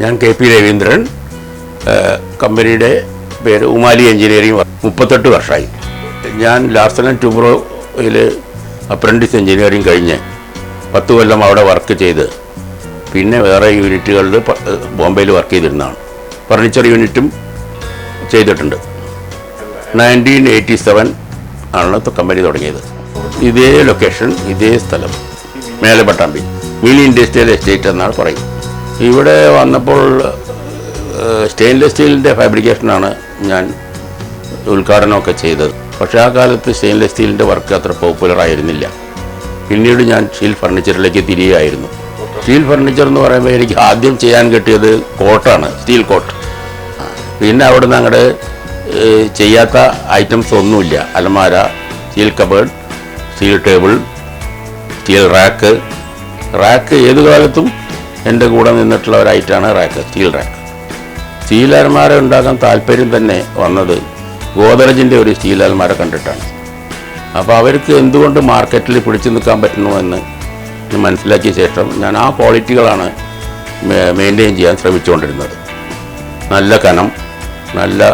ഞാൻ K P Raveendran കമ്പനിയുടെ പേര് ഉമാലി എഞ്ചിനീയറിംഗ്. മുപ്പത്തെട്ട് വർഷമായി ഞാൻ ലാർസൻ ആൻഡ് ട്യൂബ്രോയിൽ അപ്രന്റീസ് എഞ്ചിനീയറിംഗ് കഴിഞ്ഞ് പത്ത് കൊല്ലം അവിടെ വർക്ക് ചെയ്ത് പിന്നെ വേറെ യൂണിറ്റുകളിൽ ബോംബെയിൽ വർക്ക് ചെയ്തിരുന്നതാണ്. ഫർണിച്ചർ യൂണിറ്റും ചെയ്തിട്ടുണ്ട്. നയന്റീൻ എയ്റ്റി സെവൻ ആണ് കമ്പനി തുടങ്ങിയത്. ഇതേ ലൊക്കേഷൻ ഇതേ സ്ഥലം. മേലെ പട്ടാമ്പി. മിനി ഇൻഡസ്ട്രിയൽ എസ്റ്റേറ്റ് എന്നാണ് പറയും ഇവിടെ വന്നപ്പോൾ സ്റ്റെയിൻലെസ് സ്റ്റീലിന്റെ ഫാബ്രിക്കേഷനാണ് ഞാൻ ഉദ്ഘാടനമൊക്കെ ചെയ്തത്. പക്ഷേ ആ കാലത്ത് സ്റ്റെയിൻലെസ് സ്റ്റീലിന്റെ വർക്ക് അത്ര പോപ്പുലർ ആയിരുന്നില്ല. പിന്നീട് ഞാൻ സ്റ്റീൽ ഫർണിച്ചറിലേക്ക് തിരികെയായിരുന്നു സ്റ്റീൽ ഫർണിച്ചർ എന്ന് പറയുമ്പോൾ എനിക്ക് ആദ്യം ചെയ്യാൻ കിട്ടിയത് കോട്ടാണ് സ്റ്റീൽ കോട്ട് പിന്നെ അവിടെ നിന്ന് അങ്ങോട്ട് ചെയ്യാത്ത ഐറ്റംസ് ഒന്നുമില്ല. അലമാര steel cupboard steel table steel rack rack ഏത് കാലത്തും എന്റെ കൂടെ നിന്നിട്ടുള്ള ഒരു ഐറ്റമാണ് റാക്ക് സ്റ്റീൽ റാക്ക്. സ്റ്റീൽ അലമാര ഉണ്ടാക്കാൻ താല്പര്യം തന്നെ വന്നത് ഗോദറേജിന്റെ ഒരു സ്റ്റീൽ അലമാര കണ്ടിട്ടാണ്. അപ്പോൾ അവർക്ക് എന്തുകൊണ്ട് മാർക്കറ്റിൽ പിടിച്ചു നിൽക്കാൻ പറ്റണമെന്ന് മനസ്സിലാക്കിയ ശേഷം ഞാൻ ആ ക്വാളിറ്റികളാണ് മെയിന്റെയിൻ ചെയ്യാൻ ശ്രമിച്ചുകൊണ്ടിരുന്നത്. നല്ല കനം നല്ല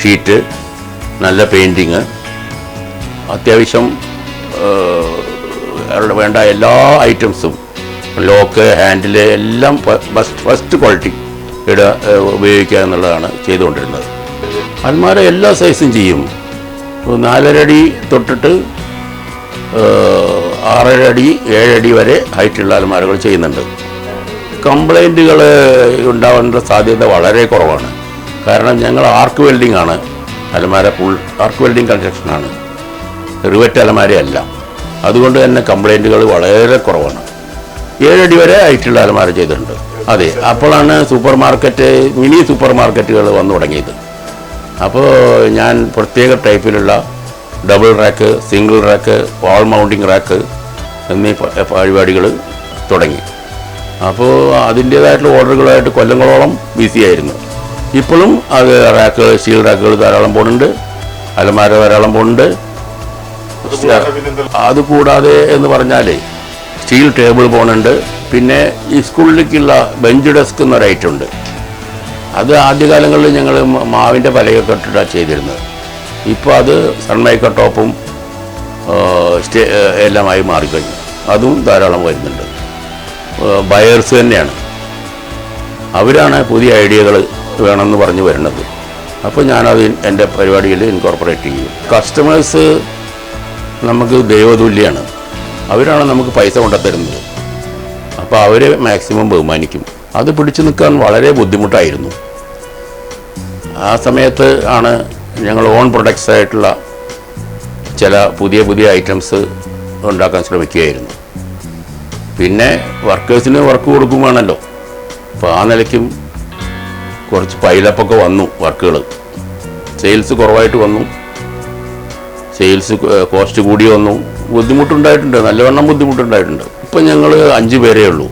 ഷീറ്റ് നല്ല പെയിന്റിങ് അത്യാവശ്യം വേണ്ട എല്ലാ ഐറ്റംസും ലോക്ക് ഹാൻഡിൽ എല്ലാം ഫസ്റ്റ് ക്വാളിറ്റി ഇട ഉപയോഗിക്കുക എന്നുള്ളതാണ് ചെയ്തുകൊണ്ടിരുന്നത്. അൽമാര എല്ലാ സൈസും ചെയ്യും. നാലരടി തൊട്ടിട്ട് ആറരടി ഏഴടി വരെ ഹൈറ്റുള്ള അലമാരകൾ ചെയ്യുന്നുണ്ട്. കംപ്ലൈന്റുകൾ ഉണ്ടാവേണ്ട സാധ്യത വളരെ കുറവാണ്. കാരണം ഞങ്ങൾ ആർക്ക് വെൽഡിംഗ് ആണ്. അലമാര ഫുൾ ആർക്ക് വെൽഡിംഗ് കൺസ്ട്രക്ഷനാണ് റിവറ്റ് അലമാരയല്ല അതുകൊണ്ട് തന്നെ കംപ്ലൈന്റുകൾ വളരെ കുറവാണ്. ഏഴടി വരെ ആയിട്ടുള്ള അലമാര ചെയ്തിട്ടുണ്ട്. അതെ അപ്പോഴാണ് സൂപ്പർ മാർക്കറ്റ് മിനി സൂപ്പർ മാർക്കറ്റുകൾ വന്നു തുടങ്ങിയത്. അപ്പോൾ ഞാൻ പ്രത്യേക ടൈപ്പിലുള്ള double rack single rack wall mounting rack എന്നീ പരിപാടികൾ തുടങ്ങി. അപ്പോൾ അതിന്റേതായിട്ടുള്ള ഓർഡറുകളായിട്ട് കൊല്ലങ്ങളോളം ബിസി ആയിരുന്നു. ഇപ്പോഴും അത് റാക്കുകൾ സ്റ്റീൽ റാക്കുകൾ ധാരാളം പോകുന്നുണ്ട് അലമാര ധാരാളം പോകുന്നുണ്ട് അതുകൂടാതെ എന്ന് പറഞ്ഞാൽ സ്റ്റീൽ ടേബിൾ പോകുന്നുണ്ട് പിന്നെ ഈ സ്കൂളിലേക്കുള്ള ബെഞ്ച് ഡെസ്ക് എന്നൊരു ഐറ്റം ഉണ്ട് അത് ആദ്യകാലങ്ങളിൽ ഞങ്ങൾ മാവിന്റെ പലയൊക്കെ ഇട്ടിട്ടാണ് ചെയ്തിരുന്നത്. ഇപ്പോൾ അത് സൺമൈക്ക ടോപ്പും സ്റ്റേ എല്ലാമായി മാറിക്കഴിഞ്ഞു. അതും ധാരാളം വരുന്നുണ്ട്. ബയേഴ്സ് തന്നെയാണ്. അവരാണ് പുതിയ ഐഡിയകൾ വേണമെന്ന് പറഞ്ഞു വരുന്നത്. അപ്പോൾ ഞാനത് എന്റെ പരിപാടിയിൽ ഇൻകോർപ്പറേറ്റ് ചെയ്യും. കസ്റ്റമേഴ്സ് നമുക്ക് ദൈവതുല്യാണ്. അവരാണ് നമുക്ക് പൈസ കൊണ്ടുത്തരുന്നത്. അപ്പോൾ അവരെ മാക്സിമം ബഹുമാനിക്കും. അത് പിടിച്ചു നിൽക്കാൻ വളരെ ബുദ്ധിമുട്ടായിരുന്നു. ആ സമയത്ത് ആണ് ഞങ്ങൾ ഓൺ പ്രൊഡക്ട്സ് ആയിട്ടുള്ള ചില പുതിയ പുതിയ ഐറ്റംസ് ഉണ്ടാക്കാൻ ശ്രമിക്കുകയായിരുന്നു. പിന്നെ വർക്കേഴ്സിന് വർക്ക് കൊടുക്കുവാണല്ലോ. അപ്പോൾ ആ നിലയ്ക്കും കുറച്ച് പൈലപ്പൊക്കെ വന്നു വർക്കുകൾ സെയിൽസ് കുറവായിട്ട് വന്നു. സെയിൽസ് കോസ്റ്റ് കൂടി വന്നു. ബുദ്ധിമുട്ടുണ്ടായിട്ടുണ്ട്. നല്ലവണ്ണം ബുദ്ധിമുട്ടുണ്ടായിട്ടുണ്ട്. ഇപ്പം ഞങ്ങൾ അഞ്ച് പേരേ ഉള്ളൂ.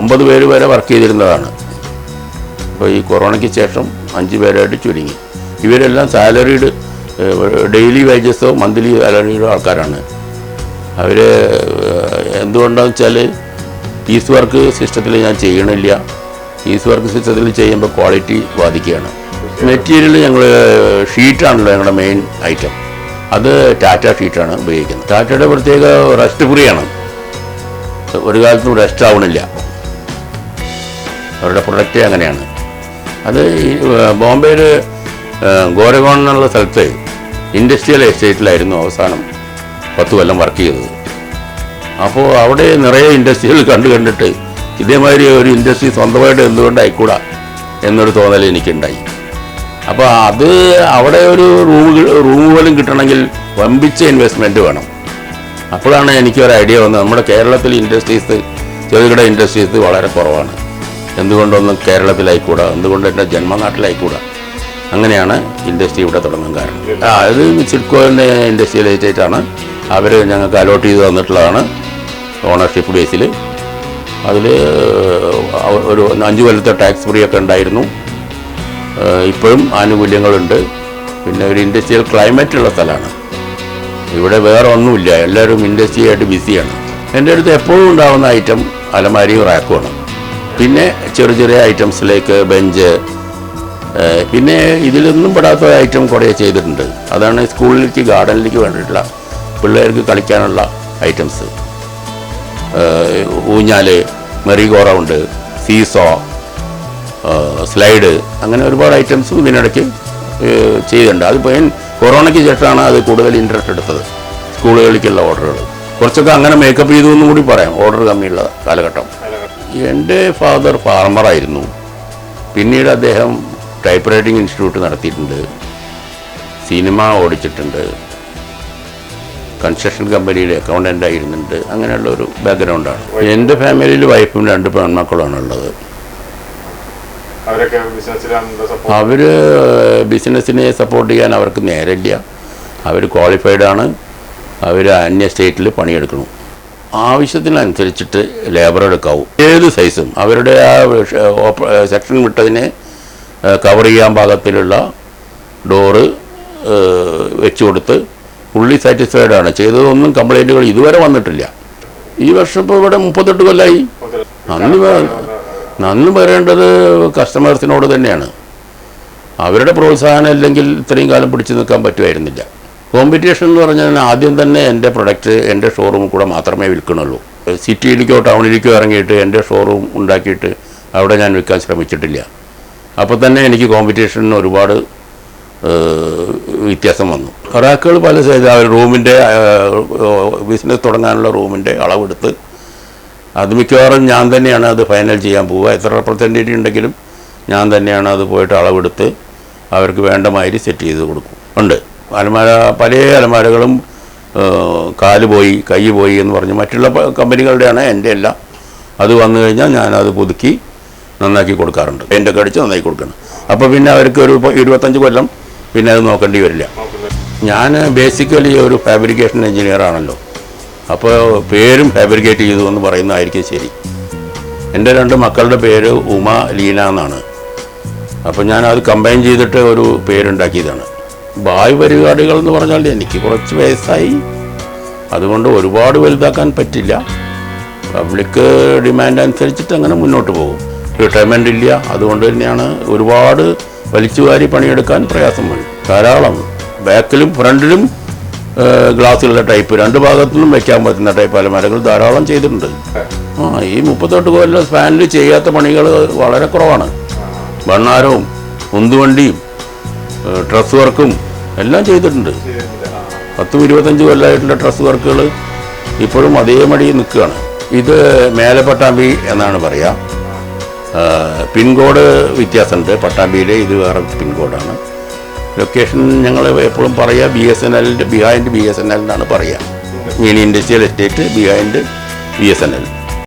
ഒമ്പത് പേര് വരെ വർക്ക് ചെയ്തിരുന്നതാണ്. അപ്പോൾ ഈ കൊറോണയ്ക്ക് ശേഷം അഞ്ച് പേരായിട്ട് ചുരുങ്ങി. ഇവരെല്ലാം സാലറീഡ് ഡെയിലി വേജസോ മന്ത്ലി സാലറീഡോ ആൾക്കാരാണ്. അവർ എന്തുകൊണ്ടാണെന്ന് വെച്ചാൽ ഈസ് വർക്ക് സിസ്റ്റത്തിൽ ഞാൻ ചെയ്യണില്ല. ഈസ് വർക്ക് സിസ്റ്റത്തിൽ ചെയ്യുമ്പോൾ ക്വാളിറ്റി ബാധിക്കുകയാണ്. മെറ്റീരിയൽ ഞങ്ങൾ ഷീറ്റാണല്ലോ ഞങ്ങളുടെ മെയിൻ ഐറ്റം. അത് ടാറ്റ ഷീറ്റാണ് ഉപയോഗിക്കുന്നത്. ടാറ്റയുടെ പ്രത്യേക റെസ്റ്റ് ഫ്രീ ആണ് ഒരു കാലത്തും റെസ്റ്റ് ആവണില്ല. അവരുടെ പ്രൊഡക്റ്റ് അങ്ങനെയാണ്. അത് ഈ, ബോംബെയിൽ ഗോരഗോൺ എന്നുള്ള സ്ഥലത്ത് ഇൻഡസ്ട്രിയൽ എസ്റ്റേറ്റിലായിരുന്നു അവസാനം പത്ത് കൊല്ലം വർക്ക് ചെയ്തത്. അപ്പോൾ അവിടെ നിറയെ ഇൻഡസ്ട്രികൾ കണ്ടു കണ്ടിട്ട് ഇതേമാതിരി ഒരു ഇൻഡസ്ട്രി സ്വന്തമായിട്ട് എന്തുകൊണ്ട് ആയിക്കൂടാ എന്നൊരു തോന്നൽ എനിക്കുണ്ടായി. അപ്പോൾ അത് അവിടെ ഒരു റൂം റൂം പോലും കിട്ടണമെങ്കിൽ വമ്പിച്ച ഇൻവെസ്റ്റ്മെന്റ് വേണം. അപ്പോഴാണ് എനിക്കൊരു ഐഡിയ വന്നത്. നമ്മുടെ കേരളത്തിൽ ഇൻഡസ്ട്രീസ് ചെറുകിട ഇൻഡസ്ട്രീസ് വളരെ കുറവാണ്. എന്തുകൊണ്ടൊന്നും കേരളത്തിലായിക്കൂടാ? എന്തുകൊണ്ട് എന്റെ ജന്മനാട്ടിലായിക്കൂടാ? അങ്ങനെയാണ് ഇൻഡസ്ട്രി ഇവിടെ തുടങ്ങാൻ കാരണം. ആ ഇത് സിഡ്കോന്റെ ഇൻഡസ്ട്രിയൽ എസ്റ്റേറ്റാണ് അവർ ഞങ്ങൾക്ക് അലോട്ട് ചെയ്ത് തന്നിട്ടുള്ളതാണ് ഓണർഷിപ്പ് ബേസിൽ അതിൽ ഒരു അഞ്ച് കൊല്ലത്തെ ടാക്സ് ഫ്രീ ഒക്കെ ഉണ്ടായിരുന്നു. ഇപ്പോഴും ആനുകൂല്യങ്ങളുണ്ട്. പിന്നെ ഒരു ഇൻഡസ്ട്രിയൽ ക്ലൈമറ്റ് ഉള്ള സ്ഥലമാണ്. ഇവിടെ വേറെ ഒന്നുമില്ല. എല്ലാവരും ഇൻഡസ്ട്രിയായിട്ട് ബിസിയാണ്. എന്റെ അടുത്ത് എപ്പോഴും ഉണ്ടാകുന്ന ഐറ്റം അലമാരിയും റാക്കുമാണ്. പിന്നെ ചെറിയ ചെറിയ ഐറ്റംസിലേക്ക് ബെഞ്ച് പിന്നെ ഇതിലൊന്നും പെടാത്ത ഐറ്റം കുറേ ചെയ്തിട്ടുണ്ട്. അതാണ് സ്കൂളിലേക്ക് ഗാർഡനിലേക്ക് വേണ്ടിയിട്ടുള്ള പിള്ളേർക്ക് കളിക്കാനുള്ള ഐറ്റംസ്. ഊഞ്ഞാൽ ഉണ്ട് സീസോ സ്ലൈഡ് അങ്ങനെ ഒരുപാട് ഐറ്റംസും ഇതിനിടയ്ക്ക് ചെയ്തിട്ടുണ്ട്. ചെയ്യുന്നുണ്ട് അതിപ്പോൾ ഞാൻ കൊറോണയ്ക്ക് ശേഷമാണ് അത് കൂടുതൽ ഇൻട്രസ്റ്റ് എടുത്തത്. സ്കൂളുകളിലേക്കുള്ള ഓർഡറുകൾ കുറച്ചൊക്കെ അങ്ങനെ മേക്കപ്പ് ചെയ്തു എന്നും കൂടി പറയാം. ഓർഡർ കമ്മിയുള്ള കാലഘട്ടം. എന്റെ ഫാദർ ഫാർമറായിരുന്നു പിന്നീട് അദ്ദേഹം ടൈപ്പ് റൈറ്റിംഗ് ഇൻസ്റ്റിറ്റ്യൂട്ട് നടത്തിയിട്ടുണ്ട്. സിനിമ ഓടിച്ചിട്ടുണ്ട്. കൺസ്ട്രക്ഷൻ കമ്പനിയിൽ അക്കൗണ്ടന്റ് ആയിരുന്നുണ്ട്. അങ്ങനെയുള്ള ഒരു ബാക്ക്ഗ്രൗണ്ടാണ് എന്റെ ഫാമിലിയിൽ വൈഫും രണ്ട് പെൺമക്കളുമാണ് ഉള്ളത്. അവരൊക്കെ അവർ ബിസിനസ്സിനെ സപ്പോർട്ട് ചെയ്യാൻ അവർക്ക് നേരമില്ല അവർ ക്വാളിഫൈഡ് ആണ്. അവർ അന്യ സ്റ്റേറ്റിൽ പണിയെടുക്കണം ആവശ്യത്തിനനുസരിച്ചിട്ട് ലേബർ എടുക്കാവും. ഏത് സൈസും അവരുടെ ആ സെക്ഷൻ വിട്ടതിനെ കവർ ചെയ്യാൻ പാകത്തിലുള്ള ഡോറ് വെച്ചു കൊടുത്ത് ഫുള്ളി സാറ്റിസ്ഫൈഡ് ആണ്. ചെയ്തതൊന്നും കംപ്ലൈന്റുകൾ ഇതുവരെ വന്നിട്ടില്ല. ഈ വർഷം ഇപ്പോൾ ഇവിടെ മുപ്പത്തെട്ട് കൊല്ലമായി നല്ല പറ- നന്ദി പറയേണ്ടത് കസ്റ്റമേഴ്സിനോട് തന്നെയാണ്. അവരുടെ പ്രോത്സാഹനം ഇല്ലെങ്കിൽ ഇത്രയും കാലം പിടിച്ചു നിൽക്കാൻ പറ്റുമായിരുന്നില്ല. കോമ്പറ്റീഷൻ എന്ന് പറഞ്ഞാൽ ആദ്യം തന്നെ എന്റെ പ്രൊഡക്റ്റ് എന്റെ ഷോറൂമിൽ കൂടെ മാത്രമേ വിൽക്കണുള്ളൂ സിറ്റിയിലേക്കോ ടൗണിലേക്കോ ഇറങ്ങിയിട്ട് എന്റെ ഷോറൂം ഉണ്ടാക്കിയിട്ട് അവിടെ ഞാൻ വിൽക്കാൻ ശ്രമിച്ചിട്ടില്ല. അപ്പോൾ തന്നെ എനിക്ക് കോമ്പറ്റീഷന് ഒരുപാട് വ്യത്യാസം വന്നു. ഒരാൾക്കുകൾ പല സൈസ് റൂമിന്റെ ബിസിനസ് തുടങ്ങാനുള്ള റൂമിന്റെ അളവെടുത്ത് അത് മിക്കവാറും ഞാൻ തന്നെയാണ് അത് ഫൈനൽ ചെയ്യാൻ പോവുക. എത്ര റെപ്രസെന്റേറ്റീവ് ഉണ്ടെങ്കിലും ഞാൻ തന്നെയാണ് അത് പോയിട്ട് അളവെടുത്ത് അവർക്ക് വേണ്ട മാതിരി സെറ്റ് ചെയ്ത് കൊടുക്കും. ഉണ്ട്. അലമാര പല അലമാരകളും കാൽ പോയി കൈ പോയി എന്ന് പറഞ്ഞ് മറ്റുള്ള കമ്പനികളുടെയാണ് എന്റെ എല്ലാം. അത് വന്നു കഴിഞ്ഞാൽ ഞാനത് പുതുക്കി നന്നാക്കി കൊടുക്കാറുണ്ട്. എന്റെ കടിച്ച് നന്നാക്കി കൊടുക്കണം. അപ്പോൾ പിന്നെ അവർക്ക് ഒരു ഇരുപത്തഞ്ച് കൊല്ലം പിന്നെ അത് നോക്കേണ്ടി വരില്ല. ഞാൻ ബേസിക്കലി ഒരു ഫാബ്രിക്കേഷൻ എഞ്ചിനീയർ ആണല്ലോ. അപ്പോൾ പേരും ഫാബ്രിക്കേറ്റ് ചെയ്തു എന്ന് പറയുന്നതായിരിക്കും ശരി. എന്റെ രണ്ട് മക്കളുടെ പേര് ഉമ ലീന എന്നാണ്. അപ്പോൾ ഞാൻ അത് കമ്പൈൻ ചെയ്തിട്ട് ഒരു പേരുണ്ടാക്കിയതാണ്. ബായ് പരിപാടികൾ എന്ന് പറഞ്ഞാൽ എനിക്ക് കുറച്ച് വയസ്സായി. അതുകൊണ്ട് ഒരുപാട് വലുതാക്കാൻ പറ്റില്ല. പബ്ലിക് ഡിമാൻഡ് അനുസരിച്ചിട്ട് അങ്ങനെ മുന്നോട്ട് പോകും. റിട്ടയർമെന്റ് ഇല്ല. അതുകൊണ്ട് തന്നെയാണ് ഒരുപാട് വലിച്ചുവാരി പണിയെടുക്കാൻ പ്രയാസം വരും. ധാരാളം. ബാക്കിലും ഫ്രണ്ടിലും ഗ്ലാസ്സുള്ള ടൈപ്പ്. രണ്ട് ഭാഗത്തുനിന്നും വെക്കാൻ പറ്റുന്ന ടൈപ്പ് അലമാരകൾ ധാരാളം ചെയ്തിട്ടുണ്ട്. ആ ഈ മുപ്പത്തെട്ട് കൊല്ലം സ്പാനിൽ ചെയ്യാത്ത പണികൾ വളരെ കുറവാണ്. ഭണ്ണാരവും ഉന്തുവണ്ടിയും ഡ്രസ് വർക്കും എല്ലാം ചെയ്തിട്ടുണ്ട്. പത്തും ഇരുപത്തഞ്ച് കൊല്ലമായിട്ടുള്ള ഡ്രസ് വർക്കുകൾ ഇപ്പോഴും അതേ മടി നിൽക്കുകയാണ്. ഇത് മേലെ പട്ടാമ്പി എന്നാണ് പറയുക പിൻകോഡ് വ്യത്യാസമുണ്ട്. പട്ടാമ്പിയിലെ ഇത് വേറെ പിൻകോഡാണ്. ലൊക്കേഷൻ ഞങ്ങൾ എപ്പോഴും പറയുക ബി എസ് എൻ എല്ലിന്റെ behind B S N L എന്നാണ് പറയുക mini industrial estate behind B S N L